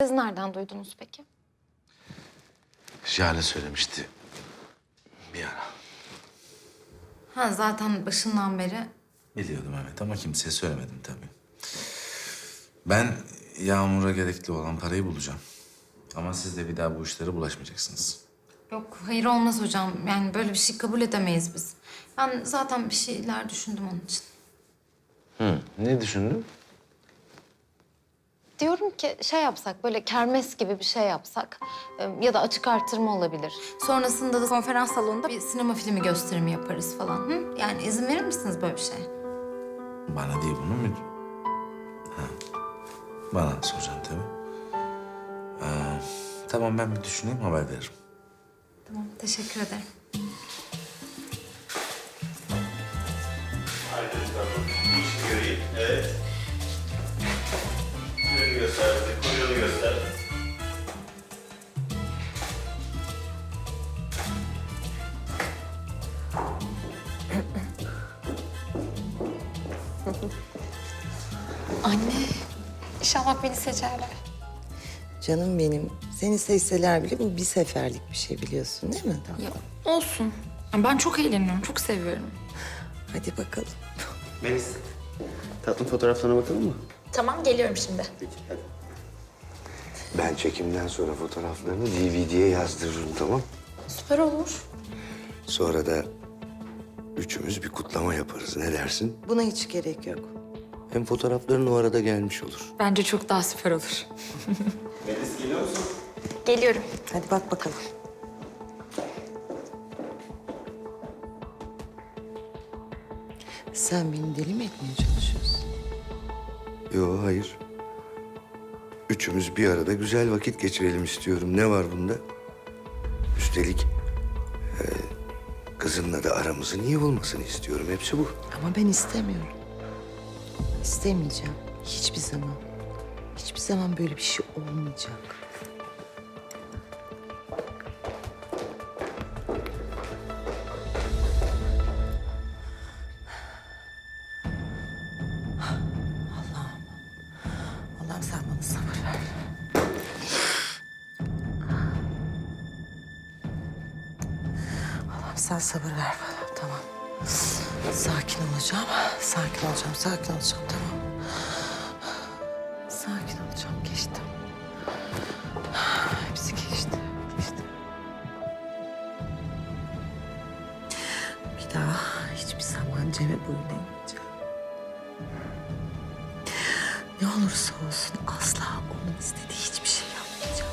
Siz nereden duydunuz peki? Jale söylemişti. Bir ara. Ha zaten başından beri Biliyordum evet ama kimseye söylemedim tabii. Ben Yağmur'a gerekli olan parayı bulacağım. Ama siz de bir daha bu işlere bulaşmayacaksınız. Yok hayır olmaz hocam. Yani böyle bir şey kabul edemeyiz biz. Ben zaten bir şeyler düşündüm onun için. Hı, ne düşündün? Diyorum ki şey yapsak böyle kermes gibi bir şey yapsak e, ya da açık artırma olabilir. Sonrasında da konferans salonunda bir sinema filmi gösterimi yaparız falan. Hı? Yani izin verir misiniz böyle bir şey? Bana değil bunu mu? Ha. Bana soracaksın tabii. Ee, tamam ben bir düşüneyim haber veririm. Tamam teşekkür ederim. İşini göreyim. Evet. Anne inşallah beni seçerler. Canım benim. Seni seçseler bile bu bir seferlik bir şey biliyorsun değil mi? Ya olsun. Ben çok eğleniyorum, çok seviyorum. Hadi bakalım. Melis. Tatlım fotoğraflarına bakalım mı? Tamam geliyorum şimdi. Peki hadi. Ben çekimden sonra fotoğraflarını DVD'ye yazdırırım tamam. Süper olur. Sonra da üçümüz bir kutlama yaparız. Ne dersin? Buna hiç gerek yok. Hem fotoğrafların o arada gelmiş olur. Bence çok daha süper olur. Melis geliyor musun? Geliyorum. Hadi bak bakalım. Sen beni deli mi etmeye çalışıyorsun? Yo hayır. Üçümüz bir arada güzel vakit geçirelim istiyorum. Ne var bunda? Üstelik e, kızınla da aramızın iyi olmasını istiyorum. Hepsi bu. Ama ben istemiyorum. İstemeyeceğim. Hiçbir zaman. Hiçbir zaman böyle bir şey olmayacak. Allah'ım. Allah'ım sen bana sabır ver. Allah'ım sen sabır ver bana. Tamam. Sakin olacağım. Sakin olacağım. Sakin olacağım. Tamam. Sakin olacağım. Geçti. Hepsi geçti. Geçti. Bir daha hiçbir zaman Cem'e boyun eğmeyeceğim. Ne olursa olsun asla onun istediği hiçbir şey yapmayacağım.